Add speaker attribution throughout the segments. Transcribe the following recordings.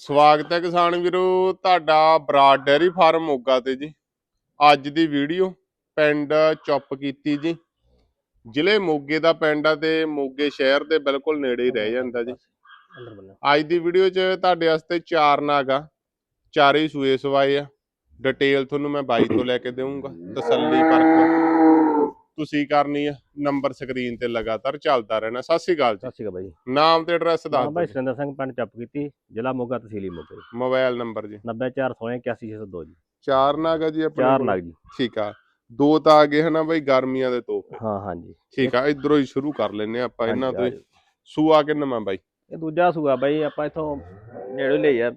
Speaker 1: ਸਵਾਗਤ ਹੈ ਕਿਸਾਨ ਵੀਰੋ ਤੁਹਾਡਾ ਬਰਾਡ ਡੈਰੀ ਫਾਰਮ ਮੋਗਾ ਤੇ ਜੀ। ਅੱਜ ਦੀ ਵੀਡੀਓ ਪਿੰਡ ਚੁੱਪ ਕੀਤੀ ਜੀ। ਜ਼ਿਲ੍ਹੇ ਮੋਗੇ ਦਾ ਪਿੰਡ ਆ ਤੇ ਮੋਗੇ ਸ਼ਹਿਰ ਦੇ ਬਿਲਕੁਲ ਨੇੜੇ ਹੀ ਰਹਿ ਜਾਂਦਾ ਜੀ। ਅੱਜ ਦੀ ਵੀਡੀਓ 'ਚ ਤੁਹਾਡੇ ਵਾਸਤੇ ਚਾਰ ਨਾਗ ਚਾਰੇ ਸੂਏ ਸਵਾਏ ਆ। ਡਿਟੇਲ ਤੁਹਾਨੂੰ ਮੈਂ ਬਾਈ ਤੋਂ ਲੈ ਕੇ ਦੇਵਾਂਗਾ। ਤਸੱਲੀ ਪਰਖ ਤੁਸੀਂ ਕਰਨੀ ਆ ਨੰਬਰ ਸਕਰੀਨ ਤੇ ਲਗਾਤਾਰ ਚੱਲਦਾ ਰਹਿਣਾ। ਸਤਿ ਸ਼੍ਰੀ ਅਕਾਲ ਜੀ।
Speaker 2: ਸਤਿ ਸ਼੍ਰੀ ਅਕਾਲ ਬਾਈ।
Speaker 1: ਨਾਮ ਤੇ ਐਡਰੈਸ
Speaker 2: ਹਾਂ
Speaker 1: ਦੱਸ
Speaker 2: ਬਾਈ
Speaker 1: ਦਿਓ।
Speaker 2: ਸੁਰਿੰਦਰ ਸਿੰਘ ਪਿੰਡ ਚੱਪ ਕੀਤੀ ਜ਼ਿਲ੍ਹਾ ਮੋਗਾ ਤਹਿਸੀਲੀ ਮੋਗਾ। ਜੀ।
Speaker 1: ਮੋਬਾਈਲ ਨੰਬਰ ਜੀ
Speaker 2: 90481 ਜੀ।
Speaker 1: ਚਾਰ ਨਾਗ ਆ ਜੀ ਆਪਣੇ
Speaker 2: ਚਾਰ
Speaker 1: ਕੋਲ?
Speaker 2: ਲੱਗ ਜੀ।
Speaker 1: ਠੀਕ ਆ। ਦੋ ਤਾਂ ਆ ਗਏ ਹਨਾ ਬਈ ਗਰਮੀਆਂ ਦੇ ਤੋਹਫੇ।
Speaker 2: ਹਾਂ ਹਾਂ ਜੀ।
Speaker 1: ਠੀਕ ਆ ਇਧਰੋਂ ਹੀ ਸ਼ੁਰੂ ਕਰ ਲੈਨੇ ਆਪਾਂ ਇਹਨਾਂ ਤੋਂ ਹੀ।
Speaker 2: ਹਾਂਜੀ,
Speaker 1: ਸੂਆ ਕਿੰਨਾ ਬਾਈ?
Speaker 2: ਇਹ ਦੂਜਾ ਸੂਆ ਬਾਈ ਆਪਾਂ ਇਥੋਂ ਨੇੜੇ ਲਈ ਆ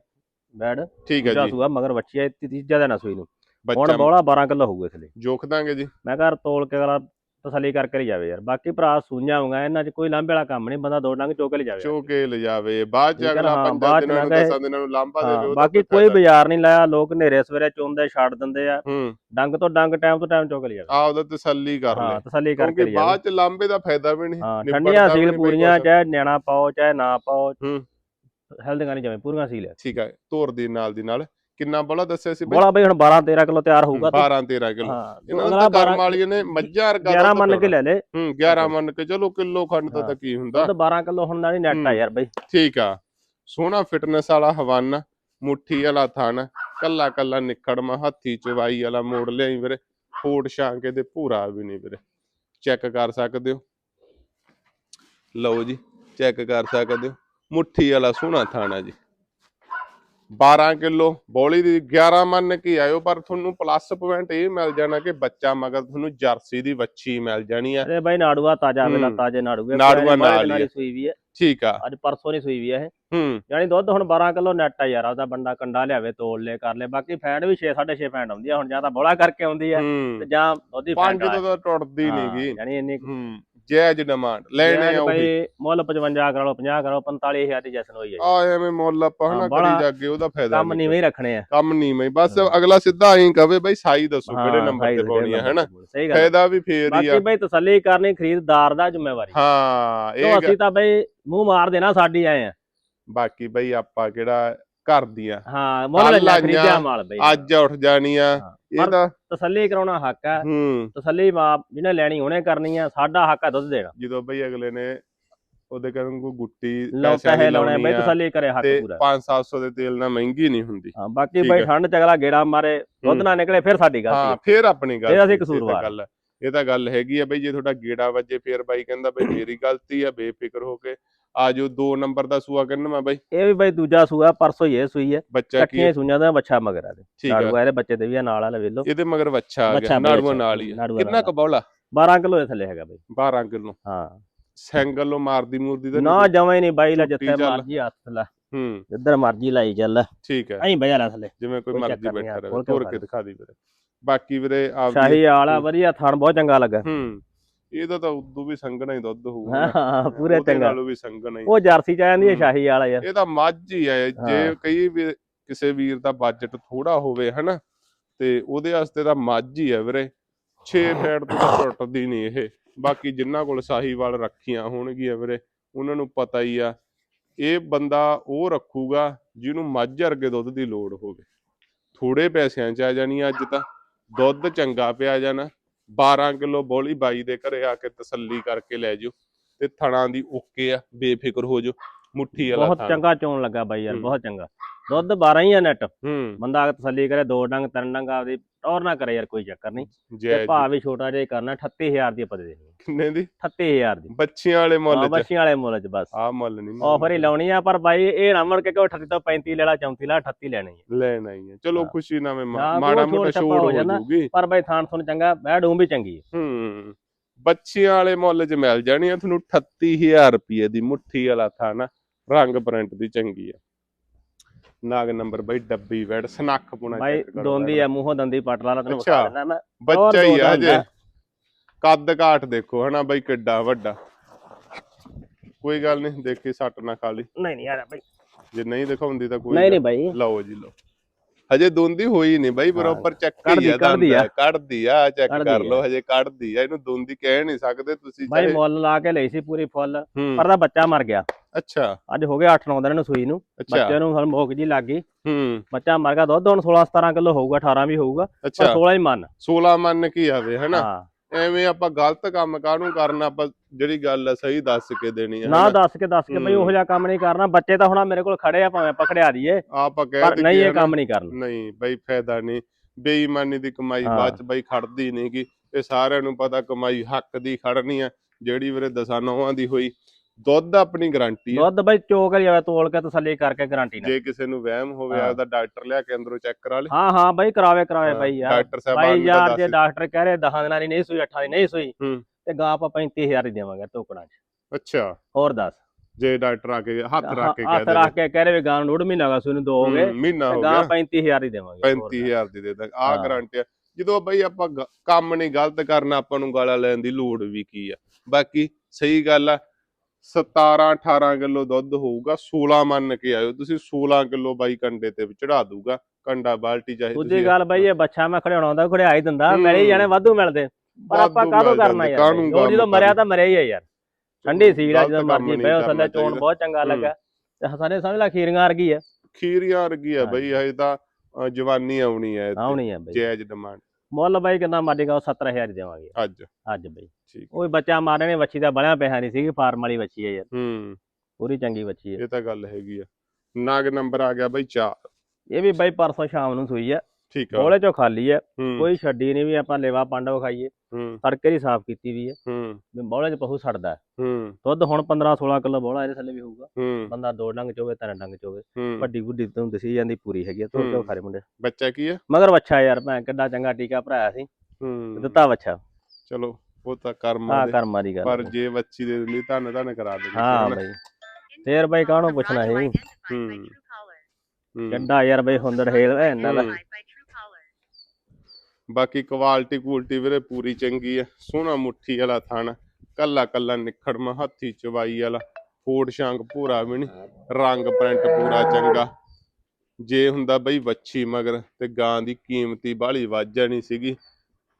Speaker 2: ਬੈਡ।
Speaker 1: ਠੀਕ ਹੈ
Speaker 2: ਦੂਜਾ
Speaker 1: ਜੀ।
Speaker 2: ਸੂਆ ਮਗਰ ਬੱਚੀ ਆ ਤੀ- ਤੀਜਾ ਦਿਨ ਆ ਸੂਈ ਨੂੰ। ਹੁਣ
Speaker 1: ਬੱਚਾ
Speaker 2: ਬੋਲਾ 12 ਕਿਲੋ ਹੋਊਗਾ ਇਸ ਲਈ।
Speaker 1: ਜੋਖ ਦਾਂਗੇ ਜੀ।
Speaker 2: ਮੈਂ ਘਰ ਤੋਲ ਕੇ ਅਗਲਾ ਤਸੱਲੀ ਕਰਕੇ ਲਈ ਜਾਵੇ ਯਾਰ। ਬਾਕੀ ਭਰਾ ਸੂਈਆਂ ਹੋਊਗਾ ਇਹਨਾਂ 'ਚ ਕੋਈ ਲਾਂਭੇ ਵਾਲਾ ਕੰਮ ਨਹੀਂ ਬੰਦਾ ਦੋ ਡੰਗ ਚੋਕ ਲਈ ਜਾਵੇ।
Speaker 1: ਚੋਕੇ ਲਿਜਾਵੇ ਬਾਅਦ ਚ
Speaker 2: ਠੀਕ ਹੈ ਨਾ,
Speaker 1: ਅਗਲਾ
Speaker 2: ਹਾਂ,
Speaker 1: ਪੰਜਾਂ
Speaker 2: ਬਾਅਦ ਚ
Speaker 1: ਦਿਨਾਂ ਨੂੰ
Speaker 2: ਮੈਂ ਕਿਹਾ-
Speaker 1: ਦਸਾਂ ਦਿਨਾਂ ਨੂੰ ਲਾਂਭਾ ਦੇਵੇ
Speaker 2: ਹਾਂ ਬਾਕੀ
Speaker 1: ਕੋਈ ਫਾਇਦਾ
Speaker 2: ਬਾਜ਼ਾਰ ਨਹੀਂ ਲਾਇਆ ਲੋਕ ਨੇਰੇ ਸਵੇਰੇ ਚੁੰਦੇ ਛੱਡ ਦਿੰਦੇ ਆ।
Speaker 1: ਹੂੰ।
Speaker 2: ਡੰਗ ਤੋਂ ਡੰਗ ਟਾਈਮ ਤੋਂ ਟਾਈਮ ਚੋਕ ਲਈ ਜਾਵੇ।
Speaker 1: ਆਪਦਾ ਤਸੱਲੀ ਕਰ ਲੈ।
Speaker 2: ਹਾਂ ਤਸੱਲੀ ਕਰਕੇ
Speaker 1: ਕਿਉਂਕਿ
Speaker 2: ਲਈ ਜਾਵੇ।
Speaker 1: ਬਾਅਦ ਚ ਲਾਂਭੇ ਦਾ ਫਾਇਦਾ ਵੀ ਨਹੀਂ
Speaker 2: ਹਾਂ
Speaker 1: ਨਿਬੜਦਾ
Speaker 2: ਠੰਡੀਆਂ
Speaker 1: ਵੀ
Speaker 2: ਸੀਲ
Speaker 1: ਨਹੀਂ ਬਈ
Speaker 2: ਪੂਰੀਆਂ
Speaker 1: ਕੁਛ।
Speaker 2: ਚਾਹੇ ਨਿਆਣਾ ਪਾਓ ਚਾਹੇ ਨਾ ਪਾਓ।
Speaker 1: ਹੂੰ।
Speaker 2: ਹੈਲਦੀਆਂ ਨਹੀਂ ਜਾਵੇ ਪੂਰੀਆਂ ਸੀਲ ਹੈ
Speaker 1: ਠੀਕ ਹੈ ਧੋਰ ਦੀ ਨਾਲ ਦੀ ਨਾਲ। ਕਿੰਨਾ ਬੋਲਾ ਦੱਸਿਆ ਸੀ
Speaker 2: ਬੋਲਾ ਬਈ ਹੁਣ 12 13 ਕਿਲੋ ਤਿਆਰ ਹੋਊਗਾ ਤੇ।
Speaker 1: 12 13 ਕਿਲੋ।
Speaker 2: ਹਾਂ
Speaker 1: ਇਹਨਾਂ ਦਾ
Speaker 2: 12
Speaker 1: ਕਰਮ ਵਾਲੀ ਨੇ ਮੱਝਾਂ ਵਰਗਾ
Speaker 2: 11
Speaker 1: ਦੁੱਧ
Speaker 2: ਮੰਨ ਕੇ। ਲੈ ਲੈ।
Speaker 1: ਹੂੰ 11 ਮੰਨ ਕੇ ਚਲੋ ਕਿਲੋ ਖੰਡ ਤੋਂ। ਤਾਂ ਕੀ ਹੁੰਦਾ?
Speaker 2: ਦੁੱਧ 12 ਕਿਲੋ ਹੁਣ ਨਾਲ ਹੀ ਨੈਟ ਆ। ਯਾਰ ਬਈ।
Speaker 1: ਠੀਕ ਆ। ਸੋਹਣਾ ਫਿਟਨੈਸ ਵਾਲਾ ਹਵਾਨਾ ਮੁੱਠੀ ਵਾਲਾ ਥਣ ਕੱਲਾ ਕੱਲਾ ਨਿਖੜਮਾ ਹੱਥੀ ਚਵਾਈ ਵਾਲਾ ਮੋੜ ਲਿਆਈ ਵੀਰੇ। ਫੋਟ ਸ਼ਾਂਕੇ ਦੇ ਭੂਰਾ ਵੀ ਨਹੀਂ ਵੀਰੇ। ਚੈੱਕ ਕਰ ਸਕਦੇ ਹੋ? ਲਓ ਜੀ ਚੈੱਕ ਕਰ ਸਕਦੇ ਹੋ? ਮੁੱਠੀ ਵਾਲਾ ਸੋਹਣਾ ਥਾਣਾ ਜੀ। 12 ਕਿਲੋ ਬੋਲੀ ਦੀ 11 ਮੰਨ ਕੇ ਆਇਓ ਪਰ ਤੁਹਾਨੂੰ ਪਲੱਸ ਪੁਆਇੰਟ ਇਹ ਮਿਲ ਜਾਣਾ ਕਿ ਬੱਚਾ ਮਗਰ ਤੁਹਾਨੂੰ ਜਰਸੀ ਦੀ ਵੱਛੀ ਮਿਲ ਜਾਣੀ ਆ।
Speaker 2: ਅਰੇ ਬਾਈ ਨਾੜੂਆ ਤਾਜ਼ਾ ਵੇਲਾ। ਤਾਜ਼ੇ ਨਾੜੂਏ
Speaker 1: ਨਾੜੂਆ ਨਾਲ ਹੀ।
Speaker 2: ਸੂਈ ਵੀ ਹੈ
Speaker 1: ਠੀਕ ਆ।
Speaker 2: ਅੱਜ ਪਰਸੋਂ ਨਹੀਂ ਸੂਈ ਵੀ ਹੈ ਇਹ।
Speaker 1: ਹੂੰ।
Speaker 2: ਯਾਨੀ ਦੁੱਧ ਹੁਣ 12 ਕਿਲੋ ਨੈਟ ਆ ਯਾਰ ਉਹਦਾ ਬੰਦਾ ਕੰਡਾ ਲਿਆਵੇ ਤੋਲ ਲੈ ਕਰ ਲੈ ਬਾਕੀ ਫੈਟ ਵੀ 6 6.5 ਫੈਟ ਆਉਂਦੀ ਆ ਹੁਣ ਜਾਂ ਤਾਂ ਬੋਲਾ ਕਰਕੇ ਆਉਂਦੀ ਆ ਤੇ ਜਾਂ ਉਹਦੀ
Speaker 1: ਪੰਜ
Speaker 2: ਫੈਟ
Speaker 1: ਤੋਂ ਤਾਂ ਟੁੱਟਦੀ ਨਹੀਂਗੀ
Speaker 2: ਯਾਨੀ ਇੰਨੀ
Speaker 1: ਹੂੰ। ਜਾਇਜ਼ ਡਿਮਾਂਡ ਲੈਣੇ ਆ ਉਹੀ
Speaker 2: ਮੁੱਲ 55 ਕਰੋ 50 ਕਰੋ 45000 ਦੀ ਜੈਸਨ ਹੋਈ ਹੈ
Speaker 1: ਆ ਐਵੇਂ ਮੁੱਲ ਆਪਾਂ ਹਨਾ ਕਰੀ ਜਾਗੇ ਉਹਦਾ ਫਾਇਦਾ
Speaker 2: ਕੰਮ
Speaker 1: ਨਹੀਂ
Speaker 2: ਹੀ ਰੱਖਣੇ ਆ।
Speaker 1: ਕੰਮ ਨਹੀਂ ਮੈਂ ਬਸ। ਅਗਲਾ ਸਿੱਧਾ ਐਂ ਕਵੇ ਬਈ ਸਾਈ ਦੱਸੋ ਕਿਹੜੇ ਨੰਬਰ ਤੇ ਪਾਉਣੀ ਆ ਹੈਨਾ?
Speaker 2: ਆ।
Speaker 1: ਫਾਇਦਾ ਵੀ ਫੇਰ ਹੀ
Speaker 2: ਬਾਕੀ
Speaker 1: ਆ
Speaker 2: ਬਈ ਤਸੱਲੀ ਕਰਨੀ ਖਰੀਦਦਾਰ ਦਾ ਜ਼ਿੰਮੇਵਾਰੀ।
Speaker 1: ਹਾਂ ਇਹ
Speaker 2: ਅਸੀਂ ਤਾਂ ਬਈ ਮੂੰਹ ਮਾਰ ਦੇਣਾ ਸਾਡੀ ਆਏ ਆ।
Speaker 1: ਬਾਕੀ ਬਈ ਆਪਾਂ ਕਿਹੜਾ ਘਰ ਦੀਆਂ
Speaker 2: ਹਾਂ ਮੁੱਲ ਲੈ ਖਰੀਦਿਆ ਮਾਲ ਬਈ।
Speaker 1: ਅੱਜ ਉੱਠ ਜਾਣੀਆਂ।
Speaker 2: ਹਾਂ,
Speaker 1: ਇਹ ਤਾਂ
Speaker 2: ਤਸੱਲੀ ਕਰਾਉਣਾ ਹੱਕ
Speaker 1: ਹੂੰ
Speaker 2: ਤਸੱਲੀ ਮਾਪ ਜਿਹਨੇ ਲੈਣੀ ਉਹਨੇ ਕਰਨੀ ਆ ਸਾਡਾ ਹੱਕ ਆ ਦੁੱਧ ਦੇਣਾ
Speaker 1: ਜਦੋਂ ਬਈ ਅਗਲੇ ਨੇ ਉਹਦੇ ਕਰਨ ਕੋਈ ਗੁੱਟੀ
Speaker 2: ਪੈਸੇ ਲਾਉਣੇ
Speaker 1: ਲਾਉਣੀ
Speaker 2: ਬਈ ਤਸੱਲੀ ਕਰੇ ਹੱਕ
Speaker 1: ਤੇ
Speaker 2: ਪੂਰਾ
Speaker 1: 5-700 ਦੇ ਤੇਲ ਨਾਲ ਮਹਿੰਗੀ ਨਹੀਂ ਹੁੰਦੀ
Speaker 2: ਹਾਂ ਬਾਕੀ ਬਈ
Speaker 1: ਹੈ।
Speaker 2: ਠੰਡ ਚ ਅਗਲਾ ਗੇੜਾ ਮਾਰੇ ਦੁੱਧ
Speaker 1: ਹੂੰ।
Speaker 2: ਨਾ ਨਿਕਲੇ ਫਿਰ ਸਾਡੀ
Speaker 1: ਹਾਂ
Speaker 2: ਗਲਤੀ
Speaker 1: ਫੇਰ ਆਪਣੀ ਗੱਲ
Speaker 2: ਅਸੀਂ
Speaker 1: ਇਹ ਤਾਂ
Speaker 2: ਕਸੂਰਵਾਰ।
Speaker 1: ਗੱਲ ਹੈ। ਇਹ ਤਾਂ ਗੱਲ ਹੈਗੀ ਆ ਬਈ ਜੇ ਤੁਹਾਡਾ ਗੇੜਾ ਵੱਜੇ ਫੇਰ ਬਾਈ ਕਹਿੰਦਾ ਬਈ ਮੇਰੀ ਗਲਤੀ ਆ ਬੇਫਿਕਰ ਹੋ ਕੇ ਆਜੋ 2 ਨੰਬਰ ਦਾ ਸੂਆ ਮੈਂ ਬਾਈ।
Speaker 2: ਇਹ ਵੀ ਬਈ ਦੂਜਾ ਸੂਆ ਪਰਸੋਂ ਹੀ ਇਹ ਸੂਈ ਹੈ।
Speaker 1: ਬੱਚਾ ਕੀ
Speaker 2: ਇਕੱਠੀਆਂ ਸੂਈਆਂ ਦਾ ਬੱਚਾ ਮਗਰ ਆ
Speaker 1: ਠੀਕ ਆ।
Speaker 2: ਨਾੜੂਆ ਇਹਦੇ ਬੱਚੇ ਦੇ ਵੀ ਆ ਨਾਲ ਵਾਲੇ ਵੇਲੋ
Speaker 1: ਇਹਦੇ ਮਗਰ ਬੱਚਾ ਆ ਗਿਆ ਨਾੜੂਆ ਨਾਲ ਹੀ ਆ। ਕਿੰਨਾ
Speaker 2: ਨਾਲ।
Speaker 1: ਕੁ ਬੌਲਾ?
Speaker 2: 12 ਕਿਲੋ ਦੇ ਥੱਲੇ ਹੈਗਾ ਬਈ।
Speaker 1: 12 ਕਿਲੋ।
Speaker 2: ਹਾਂ।
Speaker 1: ਸਿੰਗਲ ਮਾਰਦੀ ਮੂਰਦੀ ਤਾਂ
Speaker 2: ਨਾ ਜਮਾਂ ਹੀ ਨਹੀਂ ਬਾਈ ਲਾ ਜਿੱਥੇ। ਮਰਜ਼ੀ ਹੱਥ ਲਾ।
Speaker 1: ਹੂੰ।
Speaker 2: ਜਿੱਧਰ ਮਰਜ਼ੀ ਲਾਈ ਚੱਲ।
Speaker 1: ਠੀਕ ਹੈ।
Speaker 2: ਐਂ ਬਈ ਲਾ ਥੱਲੇ।
Speaker 1: ਜਿਵੇਂ ਕੋਈ ਮਰਜ਼ੀ ਬੈਠਾ
Speaker 2: ਆ,
Speaker 1: ਰਹੇ। ਤੋਰ
Speaker 2: ਵਿਖਾ
Speaker 1: ਕੇ
Speaker 2: ਦੇ।
Speaker 1: ਦਿਖਾ ਦੀ ਵੀਰੇ। ਬਾਕੀ ਵੀਰੇ ਆਪ
Speaker 2: ਸ਼ਾਹੀ ਆਲਾ ਵਧੀਆ ਥਣ ਬਹੁਤ ਚੰਗਾ ਲੱਗਾ।
Speaker 1: ਹੂੰ। ਇਹਦਾ ਤਾਂ ਉਦੋਂ ਵੀ ਸੰਘਣਾ ਹੀ ਦੁੱਧ ਹੋਊਗਾ
Speaker 2: ਹਾਂ, ਪੂਰੇ ਚੰਗਾ।
Speaker 1: ਨਾਲੋਂ ਵੀ ਸੰਘਣਾ ਹੀ।
Speaker 2: ਉਹ ਜਰਸੀ ਚ ਆ ਜਾਂਦੀ ਹੈ। ਸ਼ਾਹੀ ਵਾਲਾ ਯਾਰ।
Speaker 1: ਇਹ ਤਾਂ ਮੱਝ ਹੀ ਹੈ ਜੇ। ਕਈ ਵੀ ਕਿਸੇ ਵੀਰ ਦਾ ਬਜਟ ਥੋੜਾ ਹੋਵੇ ਹਨਾ ਤੇ ਉਹਦੇ ਵਾਸਤੇ ਤਾਂ ਮੱਝ ਹੀ ਹੈ ਵੀਰੇ। 6 ਫੈਟ ਤੋਂ ਤਾਂ ਟੁੱਟਦੀ ਨਹੀਂ ਇਹ। ਬਾਕੀ ਜਿਨ੍ਹਾਂ ਕੋਲ ਸਾਹੀਵਾਲ ਰੱਖੀਆਂ ਹੋਣਗੀਆਂ ਵੀਰੇ ਉਹਨਾਂ ਨੂੰ ਪਤਾ ਹੀ ਆ। ਇਹ ਬੰਦਾ ਉਹ ਰੱਖੂਗਾ ਜਿਹਨੂੰ ਮੱਝ ਵਰਗੇ ਦੁੱਧ ਦੀ ਲੋੜ ਹੋਵੇ। ਥੋੜੇ ਪੈਸਿਆਂ 'ਚ ਆ ਜਾਣੀ ਅੱਜ ਤਾਂ ਦੁੱਧ ਚੰਗਾ ਪਿਆ ਜਾਣਾ। 12 ਕਿਲੋ ਬੋਲੀ ਬਾਈ ਦੇ ਘਰੇ ਆ ਕੇ ਤਸੱਲੀ ਕਰਕੇ ਲੈ ਜਿਓ ਤੇ ਥਣਾ ਦੀ ਓਕੇ ਆ ਬੇਫਿਕਰ ਹੋ ਜਾਓ ਮੁੱਠੀ ਵਾਲਾ
Speaker 2: ਬਹੁਤ ਚੰਗਾ ਚੋਣ ਲੱਗਾ ਬਾਈ ਯਾਰ। ਬਹੁਤ ਚੰਗਾ। ਦੁੱਧ 12 ਹੀ ਆ ਨੈਟ
Speaker 1: ਹੂੰ।
Speaker 2: ਬੰਦਾ ਤਸੱਲੀ ਕਰੇ ਦੋ ਡੰਗ ਤਿੰਨ ਡੰਗ ਆਪਦੀ ਟੌਰ ਨਾ ਕਰੇ ਯਾਰ ਕੋਈ ਚੱਕਰ ਨਹੀਂ।
Speaker 1: ਜੈ
Speaker 2: ਤੇ ਭਾਅ ਵੀ ਛੋਟਾ ਜਿਹਾ ਹੀ ਕਰਨਾ 38000 ਦੀ ਆਪਾਂ ਦੇ ਦੇਣੀ
Speaker 1: ਕਿੰਨੇ ਦੀ?
Speaker 2: 38000 ਦੀ।
Speaker 1: ਬੱਚਿਆਂ ਵਾਲੇ ਮੁੱਲ
Speaker 2: ਹਾਂ
Speaker 1: ਚ।
Speaker 2: ਬੱਚੀਆਂ ਵਾਲੇ ਮੁੱਲ ਚ ਬਸ।
Speaker 1: ਆ ਮੁੱਲ ਨਹੀਂ
Speaker 2: ਆਫਰ ਹੀ ਲਾਉਣੀ ਆ ਪਰ ਬਾਈ ਇਹ ਨਾ ਮੁੜ ਕੇ ਕਹੋ 38 ਤੋਂ 35 ਲੈ ਲਾ 34 ਲਾ 38 ਲੈਣੀ ਹੈ।
Speaker 1: ਲੈਣਾ ਹੀ ਹੈ। ਚਲੋ
Speaker 2: ਹਾਂ।
Speaker 1: ਖੁਸ਼ੀ ਨਾਲ ਮੈਂ
Speaker 2: ਹਾਂ,
Speaker 1: ਮਾੜਾ ਮੋਟਾ
Speaker 2: ਛੋੜ
Speaker 1: ਹੋ
Speaker 2: ਹੋ।
Speaker 1: ਜਾਊਗੀ
Speaker 2: ਪਰ ਬਾਈ ਥਾਣ ਥੁਣ ਚੰਗਾ ਬੈਡ ਵੀ ਚੰਗੀ ਹੈ।
Speaker 1: ਹੂੰ ਬੱਚਿਆਂ ਵਾਲੇ ਮੁੱਲ ਚ ਮਿਲ ਜਾਣੀ ਆ ਤੁਹਾਨੂੰ 38000 ਰੁਪਏ ਦੀ ਮੁੱਠੀ ਵਾਲਾ ਥਾ ਨਾ ਰੰਗ ਪ੍ਰਿੰਟ ਦੀ ਚੰਗੀ ਆ। ਨਾਗ ਨੰਬਰ ਬਈ ਡੱਬੀ ਵੈੜ ਸਨੱਖ ਪੁਣਾ
Speaker 2: ਬਾਈ ਦੋਂਦੀ। ਆ ਮੂੰਹੋਂ ਦੰਦੀ ਪਟ ਲਾ ਲਾ ਤੈਨੂੰ। ਬਤਾ ਦਿੰਦਾ ਮੈਂ।
Speaker 1: ਬੱਚਾ ਹੀ ਆ ਜੇ। ਕੱਦ ਕਾਠ ਦੇਖੋ ਹਨਾ ਬਈ ਕਿੱਡਾ ਵੱਡਾ। ਕੋਈ ਗੱਲ ਨਹੀਂ ਦੇਖੀ ਸੱਟ ਨਾ ਖਾ ਲਈ।
Speaker 2: ਨਹੀਂ ਨਹੀਂ ਯਾਰ ਬਾਈ।
Speaker 1: ਜੇ ਨਹੀਂ ਦਿਖਾਉਂਦੀ ਤਾਂ ਕੋਈ
Speaker 2: ਨਹੀਂ ਨਹੀਂ ਬਾਈ।
Speaker 1: ਲਓ ਜੀ ਲਓ। ਹਜੇ ਦੋਂਦੀ ਹੋਈ ਨਹੀਂ ਬਾਈ ਬਰੋਬਰ ਚੈੱਕ ਹੀ ਆ
Speaker 2: ਕੱਢਦੀ ਆ।
Speaker 1: ਕੱਢਦੀ ਆ ਚੈੱਕ ਕਰ। ਲਓ ਹਜੇ ਕੱਢਦੀ ਆ। ਇਹਨੂੰ ਦੋਂਦੀ ਕਹਿ ਨਹੀਂ ਸਕਦੇ ਤੁਸੀਂ
Speaker 2: ਬਾਈ ਮੁੱਲ ਲਾ ਕੇ ਲਈ ਸੀ ਪੂਰੀ ਫੁੱਲ ਪਰ ਦਾ ਬੱਚਾ ਮਰ ਗਿਆ।
Speaker 1: ਅੱਛਾ।
Speaker 2: ਅੱਜ ਹੋ ਗਿਆ 8-9 ਦਿਨ ਨੂੰ ਸੂਈ ਨੂੰ। ਬੱਚੇ ਨੂੰ ਹਲ ਮੋਕ ਜੀ ਲੱਗ ਗਈ।
Speaker 1: ਹੂੰ।
Speaker 2: ਬੱਚਾ ਮਰ ਗਿਆ ਦੁੱਧ ਹੁਣ 16-17 ਕਿਲੋ ਹੋਊਗਾ 18 ਵੀ ਹੋਊਗਾ ਪਰ
Speaker 1: ਅੱਛਾ।
Speaker 2: 16 ਹੀ ਮੰਨ।
Speaker 1: 16 ਮੰਨ ਕੀ ਆਵੇ ਹਨਾ?
Speaker 2: ਹਾਂ।
Speaker 1: ਐਵੇਂ ਆਪਾਂ ਗਲਤ ਕੰਮ ਕਾਹਨੂੰ ਕਰਨਾ? ਆਪਾਂ ਜਿਹੜੀ ਗੱਲ ਆ ਸਹੀ ਦੱਸ ਕੇ ਦੇਣੀ ਆ
Speaker 2: ਨਾ? ਦੱਸ ਕੇ ਦੱਸ ਕੇ ਬਈ
Speaker 1: ਹੂੰ।
Speaker 2: ਉਹੋ ਜਿਹਾ ਕੰਮ ਨਹੀਂ ਕਰਨਾ। ਬੱਚੇ ਤਾਂ ਹੁਣ ਮੇਰੇ ਕੋਲ ਖੜੇ ਆ ਭਾਵੇਂ ਪਕੜਿਆ ਦਈਏ
Speaker 1: ਆਪਾਂ ਕਹਿ
Speaker 2: ਪਰ ਨਹੀਂ ਇਹ ਕੰਮ ਨਹੀਂ ਕਰਨਾ।
Speaker 1: ਨਹੀਂ ਬਈ ਫਾਇਦਾ ਨਹੀਂ। ਬੇਈਮਾਨੀ ਦੀ ਕਮਾਈ
Speaker 2: ਹਾਂ।
Speaker 1: ਬਾਅਦ ਚ ਬਈ ਖੜਦੀ ਨਹੀਂਗੀ ਇਹ ਸਾਰਿਆਂ ਨੂੰ ਪਤਾ ਕਮਾਈ ਹੱਕ ਦੀ ਖੜਨੀ ਆ। ਜਿਹੜੀ ਵੀਰੇ ਦਸਾਂ ਨੌਵਾਂ ਦੀ ਹੋਈ ਦੁੱਧ ਆਪਣੀ ਗਾਰੰਟੀ ਆ
Speaker 2: ਦੁੱਧ ਬਈ ਚੋਕ ਜਾਵੇ ਤੋਲ ਕੇ ਤਸੱਲੀ ਕਰਕੇ ਗਾਰੰਟੀ ਨਾਲ
Speaker 1: ਜੇ ਕਿਸੇ ਨੂੰ ਵਹਿਮ ਹੋਵੇ
Speaker 2: ਹਾਂ।
Speaker 1: ਆਪਦਾ ਡਾਕਟਰ ਲਿਆ ਕੇ ਅੰਦਰੋਂ ਚੈੱਕ ਕਰਾ ਲੇ।
Speaker 2: ਹਾਂ ਹਾਂ ਬਈ ਕਰਾਵੇ ਕਰਾਵੇ ਬਈ ਯਾਰ।
Speaker 1: ਡਾਕਟਰ ਸਾਹਿਬਾਨ
Speaker 2: ਬਾਈ ਯਾਰ ਜੇ ਡਾਕਟਰ ਕਹਿ ਰਹੇ 10 ਦਿਨਾਂ ਦੀ ਨਹੀਂ ਸੂਈ 8 ਦੀ ਨਹੀਂ ਸੂਈ
Speaker 1: ਹੂੰ।
Speaker 2: ਤੇ ਗਾਂ ਆਪਾਂ 35000 ਹੀ ਦੇਵਾਂਗੇ ਟੋਕਣਾ ਚ।
Speaker 1: ਅੱਛਾ।
Speaker 2: ਹੋਰ ਦੱਸ।
Speaker 1: ਜੇ ਡਾਕਟਰ ਆ ਕੇ ਹੱਥ ਰੱਖ ਕੇ ਕਹਿ
Speaker 2: ਹੱਥ ਰੱਖ ਕੇ ਕਹਿ ਰਹੇ ਵੀ ਗਾਂ ਨੂੰ ਡੂਢ ਮਹੀਨਾ ਗਾ ਸੂਈ ਨੂੰ ਦੋ ਹੋ ਗਏ
Speaker 1: ਹੂੰ, ਮਹੀਨਾ ਹੋ
Speaker 2: ਗਾਂ
Speaker 1: ਗਿਆ।
Speaker 2: 35000 ਹੀ ਦੇਵਾਂਗੇ। ਹੋਰ ਦੱਸ।
Speaker 1: 35000 ਦੀ ਦੇ ਆਹ
Speaker 2: ਹਾਂ।
Speaker 1: ਗਾਰੰਟੀ ਆ। ਜਦੋਂ ਬਈ ਆਪਾਂ ਕੰਮ ਨਹੀਂ ਗਲਤ ਕਰਨਾ ਆਪਾਂ ਨੂੰ ਗਾਲਾਂ ਲੈਣ ਦੀ ਲੋੜ ਵੀ ਕੀ ਆ? ਬਾਕੀ ਸਹੀ ਗੱਲ ਆ 17 18 ਕਿਲੋ ਦੁੱਧ ਹੋਊਗਾ 16 ਮੰਨ ਕੇ ਆਇਓ ਤੁਸੀਂ 16 ਕਿਲੋ ਬਾਈ ਕੰਡੇ ਤੇ ਚੜਾ ਦੂਗਾ ਕੰਡਾ ਬਾਲਟੀ ਚਾਹੇ
Speaker 2: ਦੂਜੀ ਗੱਲ ਬਈ ਇਹ ਬੱਚਾ ਮੈਂ ਖੜਾਉਣਾ ਹੁੰਦਾ ਖੜਿਆ ਹੀ ਦਿੰਦਾ
Speaker 1: ਹੂੰ।
Speaker 2: ਹੀ ਜਾਣੇ ਵਾਧੂ ਮਿਲਦੇ ਪਰ ਆਪਾਂ ਕਾਹਦੋਂ
Speaker 1: ਮਿਲ
Speaker 2: ਕਰਨਾ ਯਾਰ? ਉਹ ਜਦੋਂ ਮਰਿਆ ਤਾਂ ਮਰਿਆ ਹੀ ਆ ਯਾਰ ਠੰਡੀ ਸੀ
Speaker 1: ਗਲਤ
Speaker 2: ਜਦੋਂ ਮਰਜ਼ੀ
Speaker 1: ਕਰਨਾ
Speaker 2: ਥੱਲੇ ਚੋਣ
Speaker 1: ਚਾਹੀਦਾ।
Speaker 2: ਬਹੁਤ ਚੰਗਾ
Speaker 1: ਹੂੰ।
Speaker 2: ਲੱਗਾ ਤੇ ਸਾਰੇ ਸਮਝ ਲਾ ਖੀਰੀਆਂ ਵਰਗੀ ਆ
Speaker 1: ਖੀਰੀਆਂ ਵਰਗੀ ਆ। ਬਈ ਹਜੇ ਤਾਂ ਜਵਾਨੀ ਆਉਣੀ ਆ ਇੱਥੇ।
Speaker 2: ਆਉਣੀ ਆ ਬਈ
Speaker 1: ਜਾਇਜ਼ ਡਿਮਾਂਡ
Speaker 2: ਮੁੱਲ ਬਾਈ ਕਿੰਨਾ ਮਰਜ਼ੀ ਕਹੋ 70000 ਹੀ ਦੇਵਾਂਗੇ।
Speaker 1: ਅੱਜ।
Speaker 2: ਅੱਜ ਬਈ।
Speaker 1: ਠੀਕ।
Speaker 2: ਉਹ ਬੱਚਾ ਮਾਰਨੇ ਨੇ ਵੱਛੀ ਦਾ ਬਲਿਆ ਪਿਆ ਨਹੀਂ ਸੀਗੀ ਫਾਰਮ ਵਾਲੀ ਵੱਛੀ ਹੈ ਯਾਰ।
Speaker 1: ਹੂੰ।
Speaker 2: ਪੂਰੀ ਚੰਗੀ ਵੱਛੀ ਹੈ
Speaker 1: ਇਹ ਤਾਂ ਗੱਲ ਹੈਗੀ ਆ। ਨਾਗ ਨੰਬਰ ਆ ਗਿਆ ਬਈ 4
Speaker 2: ਇਹ ਵੀ ਬਾਈ ਪਰਸੋਂ ਸ਼ਾਮ ਨੂੰ ਸੂਈ ਹੈ
Speaker 1: ਠੀਕ ਆ।
Speaker 2: ਬੋਲੇ ਚੋਂ ਖਾਲੀ ਹੈ
Speaker 1: ਹੂੰ।
Speaker 2: ਕੋਈ ਛੱਡੀ ਨਹੀਂ ਵੀ ਆਪਾਂ ਲੇਵਾ ਪਾਂਡਾ ਖਾਈਏ
Speaker 1: ਹੂੰ।
Speaker 2: ਤੜਕੇ ਦੀ ਸਾਫ਼ ਕੀਤੀ ਵੀ ਹੈ
Speaker 1: ਹੂੰ।
Speaker 2: ਵੀ ਬੋਲੇ ਚ ਪਹੂ ਸੜਦਾ ਹੈ।
Speaker 1: ਹੂੰ।
Speaker 2: ਦੁੱਧ ਹੁਣ 15 16 ਕਿਲੋ ਬੋਲਾ ਇਹਦੇ ਥੱਲੇ ਵੀ ਹੋਊਗਾ।
Speaker 1: ਹੂੰ।
Speaker 2: ਬੰਦਾ ਦੋ ਡੰਗ ਚੋਵੇ ਤਿੰਨ ਡੰਗ ਚੋਵੇ।
Speaker 1: ਹੂੰ।
Speaker 2: ਵੱਡੀ ਗੁੱਡੀ ਤੋਂ ਦਿਸੀ ਜਾਂਦੀ ਪੂਰੀ ਹੈਗੀ ਤੋਰ ਕੇ
Speaker 1: ਹੂੰ।
Speaker 2: ਖਾਰੇ ਮੁੰਡੇ।
Speaker 1: ਬੱਚਾ ਕੀ ਆ
Speaker 2: ਮਗਰ ਵੱਛਾ ਯਾਰ ਭੈਣ ਕਿੱਡਾ ਚੰਗਾ ਟੀਕਾ ਭਰਾਇਆ ਸੀ।
Speaker 1: ਹੂੰ।
Speaker 2: ਦਿੱਤਾ ਵੱਛਾ।
Speaker 1: ਚਲੋ ਉਹ ਤਾਂ ਕਰਮ
Speaker 2: ਆ
Speaker 1: ਦੇ
Speaker 2: ਕਰ ਮਾਰੀ ਗੱਲ
Speaker 1: ਪਰ ਜੇ ਬੱਚੀ ਦੇ ਦਿੰਦੀ ਧੰਨ ਧੰਨ ਕਰਾ ਦਿੰਦੀ।
Speaker 2: ਹਾਂ? ਬਈ। ਫੇਰ ਬਾਈ ਕਾਹਨੂੰ ਪੁੱਛਣਾ
Speaker 1: ਹੂੰ ਹੂੰ।
Speaker 2: ਕਿੱਡਾ ਯਾਰ ਬਈ ਹੁੰਦਰ ਹੇਲ ਐ ਇਹਨਾਂ ਦਾ
Speaker 1: ਹੂੰ। ਬਾਕੀ ਕੁਆਲਿਟੀ ਕੁਆਲਿਟੀ ਵੀਰੇ ਪੂਰੀ ਚੰਗੀ ਆ। ਸੋਹਣਾ ਮੁੱਠੀ ਵਾਲਾ ਥਣ ਕੱਲਾ ਕੱਲਾ ਨਿਖੜਮਾ ਹੱਥੀ ਚਵਾਈ ਵਾਲਾ। ਫੋੜ ਸ਼ਾਂਕ ਪੂਰਾ ਵੀ ਨਹੀਂ ਰੰਗ ਪ੍ਰਿੰਟ ਪੂਰਾ ਚੰਗਾ। ਜੇ ਹੁੰਦਾ ਬਈ ਵੱਛੀ ਮਗਰ ਤੇ ਗਾਂ ਦੀ ਕੀਮਤੀ ਬਾਹਲੀ ਵੱਧ ਜਾਣੀ ਸੀਗੀ।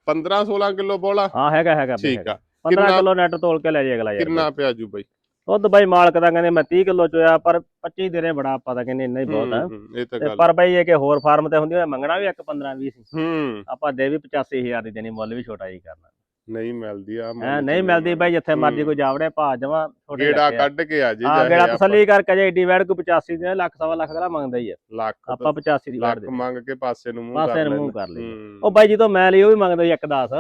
Speaker 1: 15 16 ਕਿਲੋ ਬੋਲਾ।
Speaker 2: ਹਾਂ ਹੈਗਾ ਹੈਗਾ
Speaker 1: ਠੀਕ ਆ।
Speaker 2: 15
Speaker 1: ਕਿੰਨਾ-
Speaker 2: ਕਿਲੋ ਨੈਟ ਤੋਲ ਕੇ ਲੈ ਜੇ ਅਗਲਾ ਯਾਰ।
Speaker 1: ਕਿੰਨਾ ਪਿਆ ਜੂ ਬਈ?
Speaker 2: ਦੁੱਧ ਬਾਈ ਮਾਲਕ ਦਾ ਕਹਿੰਦੇ ਮੈਂ 30 ਕਿਲੋ ਚੋਇਆ ਪਰ 25 ਦੇਰੇ ਬੜਾ ਆਪਾਂ ਤਾਂ ਕਹਿੰਦੇ ਇੰਨਾ ਹੀ ਬਹੁਤ ਆ।
Speaker 1: ਇਹ ਤਾਂ
Speaker 2: ਤੇ
Speaker 1: ਗੱਲ
Speaker 2: ਪਰ ਬਾਈ ਇਹ ਕਿ ਹੋਰ ਫਾਰਮ ਤੇ ਹੁੰਦੀ ਹੋਏ ਮੰਗਣਾ ਵੀ ਇੱਕ 15 20 ਸੀ।
Speaker 1: ਹੂੰ।
Speaker 2: ਆਪਾਂ ਦੇ ਵੀ 85000 ਦੀ ਦੇਣੀ ਮੁੱਲ ਵੀ ਛੋਟਾ ਹੀ ਕਰਨਾ।
Speaker 1: ਨਹੀਂ ਮਿਲਦੀ ਆ
Speaker 2: ਹੈ ਨਹੀਂ ਮਿਲਦੀ ਬਾਈ ਜਿੱਥੇ ਮਰਜ਼ੀ ਕੋਈ ਜਾਵੜੇ ਭਾ ਜਮਾ ਛੋਟੇ
Speaker 1: ਗੇੜਾ
Speaker 2: ਲੱਗੇ ਆ।
Speaker 1: ਕੱਢ ਕੇ ਆ ਜੀ
Speaker 2: ਹਾਂ ਗੇੜਾ ਤਸੱਲੀ ਕਰਕੇ ਜੇ ਏਡੀ ਵੈੜ ਕੋ 85 ਦੇ ਲੱਖ ਸਵਾ ਲੱਖ ਦਾ ਮੰਗਦਾ ਹੀ ਆ
Speaker 1: ਲੱਖ
Speaker 2: ਆਪਾਂ 85 ਦੀ ਵੈੜ
Speaker 1: ਲੱਖ
Speaker 2: ਦੇ
Speaker 1: ਮੰਗ ਕੇ ਪਾਸੇ ਨੂੰ ਮੂੰਹ
Speaker 2: ਪਾਸੇ ਨੂੰ ਮੂੰਹ। ਕਰ ਲਈ। ਉਹ ਬਾਈ ਜਦੋਂ ਮੈਂ ਲਈ ਉਹ ਵੀ ਮੰਗਦਾ ਸੀ ਇੱਕ 10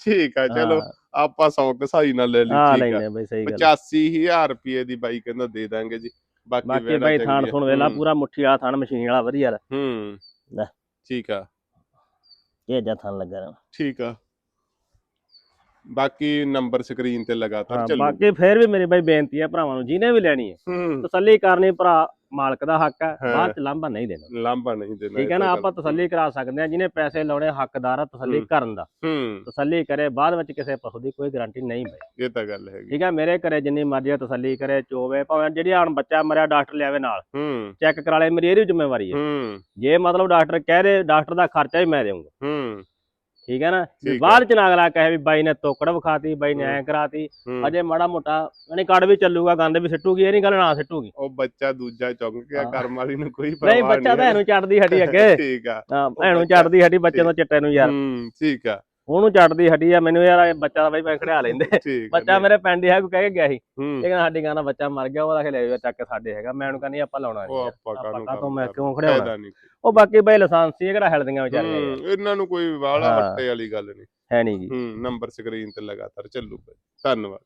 Speaker 1: ਠੀਕ ਆ ਚਲੋ ਆਪਾਂ ਸੌ ਕਸਾਈ ਨਾਲ ਲੈ ਲਈ ਠੀਕ ਆ
Speaker 2: ਲੈਨੇ ਬਾਈ ਸਹੀ ਗੱਲ
Speaker 1: 85000 ਰੁਪਏ ਦੀ ਬਾਈ ਕਹਿੰਦਾ ਦੇ ਦਾਂਗੇ ਜੀ ਬਾਕੀ
Speaker 2: ਬਾਕੀ
Speaker 1: ਵੇੜਾ
Speaker 2: ਬਾਈ
Speaker 1: ਚੰਗੀ
Speaker 2: ਥਾਣ
Speaker 1: ਆ।
Speaker 2: ਥੁਣ ਵੇਲਾ
Speaker 1: ਹੂੰ,
Speaker 2: ਪੂਰਾ ਮੁੱਠੀ ਵਾਲਾ ਥਾਣ ਮਸ਼ੀਨ ਵਾਲਾ ਵਧੀਆ ਲਾ।
Speaker 1: ਹੂੰ
Speaker 2: ਲੈ।
Speaker 1: ਠੀਕ ਆ
Speaker 2: ਇਹ ਜਾਂ ਥਾਣ ਲੱਗਾ ਰਹਿਣਾ।
Speaker 1: ਠੀਕ ਆ ਬਾਕੀ ਨੰਬਰ ਸਕਰੀਨ ਤੇ ਲਗਾਤਾਰ ਚੱਲੂ।
Speaker 2: ਬਾਕੀ ਫੇਰ ਵੀ ਮੇਰੀ ਬਾਈ ਬੇਨਤੀ ਹੈ ਭਰਾਵਾਂ ਨੂੰ ਜਿਹਨੇ ਵੀ ਲੈਣੀ ਹੈ। ਤਸੱਲੀ ਕਰਨੀ ਭਰਾ ਮਾਲਕ ਦਾ ਹੱਕ ਹੈ। ਬਾਅਦ ਚ ਲਾਂਭਾ ਨਹੀਂ ਦੇਣਾ।
Speaker 1: ਲਾਂਭਾ ਨਹੀਂ ਦੇਣਾ
Speaker 2: ਠੀਕ ਹੈ ਨਾ ਆਪਾਂ ਤਸੱਲੀ ਕਰਾ ਸਕਦੇ ਹਾਂ ਜਿਹਨੇ ਪੈਸੇ ਲਾਉਣੇ ਹੱਕਦਾਰ ਆ ਤਸੱਲੀ। ਕਰਨ ਦਾ। ਤਸੱਲੀ ਕਰੇ ਬਾਅਦ ਵਿੱਚ ਕਿਸੇ ਪਸ਼ੂ ਦੀ ਕੋਈ ਗਾਰੰਟੀ ਨਹੀਂ ਬਈ
Speaker 1: ਇਹ ਤਾਂ ਗੱਲ ਹੈਗੀ।
Speaker 2: ਠੀਕ ਹੈ ਮੇਰੇ ਘਰੇ ਜਿੰਨੀ ਮਰਜ਼ੀ ਆ ਤਸੱਲੀ ਕਰੇ ਚੋਵੇ ਭਾਵੇਂ ਜਿਹੜੀ ਹੁਣ ਬੱਚਾ ਮਰਿਆ ਡਾਕਟਰ ਲਿਆਵੇ ਨਾਲ। ਚੈੱਕ ਕਰਾ ਲੇ ਮੇਰੀ ਇਹ ਵੀ ਜ਼ਿੰਮੇਵਾਰੀ ਹੈ। ਜੇ ਮਤਲਬ ਡਾਕਟਰ ਕਹਿ ਦੇ ਡਾਕਟਰ ਦਾ ਖਰਚਾ ਹੀ ਮੈਂ ਦੇਵਾਂਗਾ ਠੀਕ ਹੈ ਨਾ? ਵੀ। ਬਾਅਦ ਚ ਨਾ ਅਗਲਾ ਕਹੇ ਵੀ ਬਾਈ ਨੇ ਤੋਕੜ ਵਿਖਾਤੀ ਬਾਈ ਨੇ। ਐ ਕਰਾਤੀ
Speaker 1: ਹੂੰ।
Speaker 2: ਅਜੇ ਮਾੜਾ ਮੋਟਾ ਯਾਨੀ ਕੜ ਵੀ ਚੱਲੂਗਾ ਗੰਦ ਵੀ ਸਿੱਟੂਗੀ ਇਹ ਨਹੀਂ ਗੱਲ ਨਾ ਸਿੱਟੂਗੀ।
Speaker 1: ਉਹ ਬੱਚਾ ਦੂਜਾ ਚੁੰਗ ਗਿਆ
Speaker 2: ਹਾਂ।
Speaker 1: ਕਰਮ ਵਾਲੀ ਨੂੰ ਕੋਈ ਪਰਵਾਹ
Speaker 2: ਨਹੀਂ ਬੱਚਾ ਤਾਂ। ਇਹਨੂੰ ਚੜਦੀ ਹੱਡੀ ਅੱਗੇ।
Speaker 1: ਠੀਕ ਆ।
Speaker 2: ਹਾਂ ਇਹਨੂੰ ਚੜਦੀ ਹੱਡੀ ਬੱਚੇ ਤੋਂ ਚਿੱਟੇ ਨੂੰ ਯਾਰ।
Speaker 1: ਹੂੰ ਠੀਕ ਆ।
Speaker 2: ਉਹਨੂੰ ਚੜਦੀ ਹੱਡੀ ਆ ਮੈਨੂੰ ਯਾਰ ਇਹ ਬੱਚਾ ਦਾ ਬਾਈ ਮੈਂ ਖੜਿਆ ਲੈਂਦੇ।
Speaker 1: ਠੀਕ ਆ,
Speaker 2: ਬੱਚਾ ਮੇਰੇ ਪਿੰਡ ਹੀ ਹੈ ਕੋਈ ਕਹਿ ਕੇ ਗਿਆ ਸੀ।
Speaker 1: ਹੂੰ।
Speaker 2: ਕਹਿੰਦਾ ਸਾਡੀ ਗਾਂ ਦਾ ਬੱਚਾ ਮਰ ਗਿਆ ਉਹਦਾ ਖਿਲੇ ਜਾ ਚੱਕ ਕੇ ਸਾਡੇ ਹੈਗਾ। ਮੈਂ ਉਹਨੂੰ ਕਹਿੰਦੀ ਆਪਾਂ ਲਾਉਣਾ ਨਹੀਂ
Speaker 1: ਉਹ
Speaker 2: ਯਾਰ।
Speaker 1: ਆਪਾਂ ਕਾਹਨੂੰ
Speaker 2: ਆਪਾਂ ਤੋਂ
Speaker 1: ਕੰਮ
Speaker 2: ਮੈਂ? ਕਿਉਂ ਖੜਿਆ
Speaker 1: ਫਾਇਦਾ ਨਹੀਂ
Speaker 2: ਉਹ ਬਾਕੀ ਬਾਈ ਲਾਇਸੈਂਸੀ ਇਹ ਕਿਹੜਾ ਹਿਲਦੀਆਂ ਵਿਚਾਰੀਆਂ ਯਾਰ।
Speaker 1: ਹੂੰ ਇਹਨਾਂ ਨੂੰ ਕੋਈ ਵਾਲਾ
Speaker 2: ਹਾਂ।
Speaker 1: ਵੱਟੇ ਵਾਲੀ ਗੱਲ ਨਹੀਂ
Speaker 2: ਹੈ ਨਹੀਂ ਜੀ
Speaker 1: ਹੂੰ ਨੰਬਰ ਸਕਰੀਨ ਤੇ ਲਗਾਤਾਰ ਚੱਲੂਗਾ ਧੰਨਵਾਦ